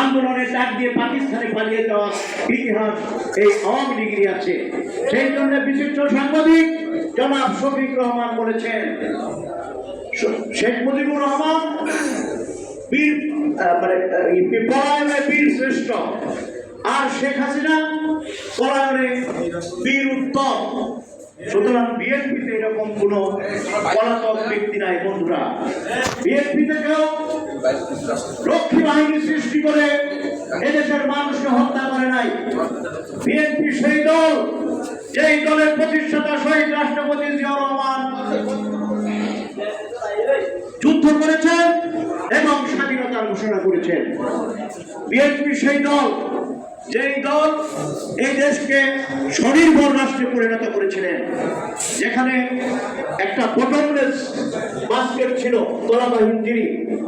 আন্দোলনের ডাক দিয়ে পাকিস্তানে পালিয়ে যাওয়ার ইতিহাস এই আওয়ামী লীগেরই আছে। সেই জন্য বিশিষ্ট সাংবাদিক জনাব শফিক রহমান বলেছেন শেখ মুজিবুর রহমান মানে শ্রেষ্ঠ। আর শেখ হাসিনা পলায়নে উত্তম। সুতরাং বিএনপিতে এরকম কোন পলাতক ব্যক্তি নাই, বন্ধুরা। বিএনপি থেকেও রক্ষী বাহিনী সৃষ্টি করে এদেশের মানুষকে হত্যা করে নাই। বিএনপি সেই দল, যেই দলের প্রতিষ্ঠাতা শহীদ রাষ্ট্রপতি জিয়াউর রহমান যুদ্ধ করেছেন এবং স্বাধীনতা ঘোষণা করেছেন। বিএনপি সেই দল যেই দল এই দেশকে স্বনির্ভর রাষ্ট্রে পরিণত করেছিলেন যেখানে একটা বটমলেস বাস্কেট ছিল তলাবাহীন যিনি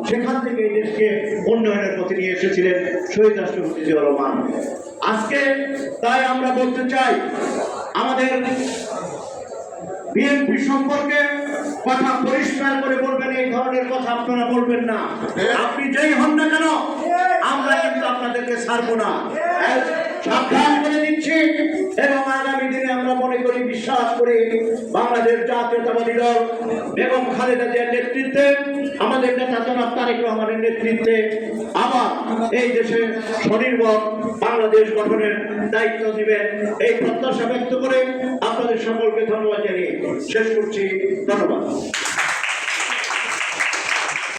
সেখান থেকে এই দেশকে উন্নয়নের পথে নিয়ে এসেছিলেন শহীদ রাষ্ট্রপতি জিয়া রহমান। আজকে তাই আমরা বলতে চাই আমাদের বিএনপি সম্পর্কে কথা পরিষ্কার করে বলবেন এই ধরনের কথা আপনারা বলবেন না। আপনি যেই হন না কেন আমরা কিন্তু আপনাদেরকে ছাড়বো না। সাবধান করে দিচ্ছি। এবং আগামী দিনে আমরা মনে করি, বিশ্বাস করি, বাংলাদেশ জাতীয়তাবাদী দল বেগম খালেদা জিয়ার নেতৃত্বে, আমাদের নেতা জনাব তারেক রহমানের নেতৃত্বে আবার এই দেশে স্বনির্ভর বাংলাদেশ গঠনের দায়িত্ব দিবেন এই প্রত্যাশা ব্যক্ত করে আপনাদের সকলকে ধন্যবাদ জানিয়ে শেষ করছি। ধন্যবাদ।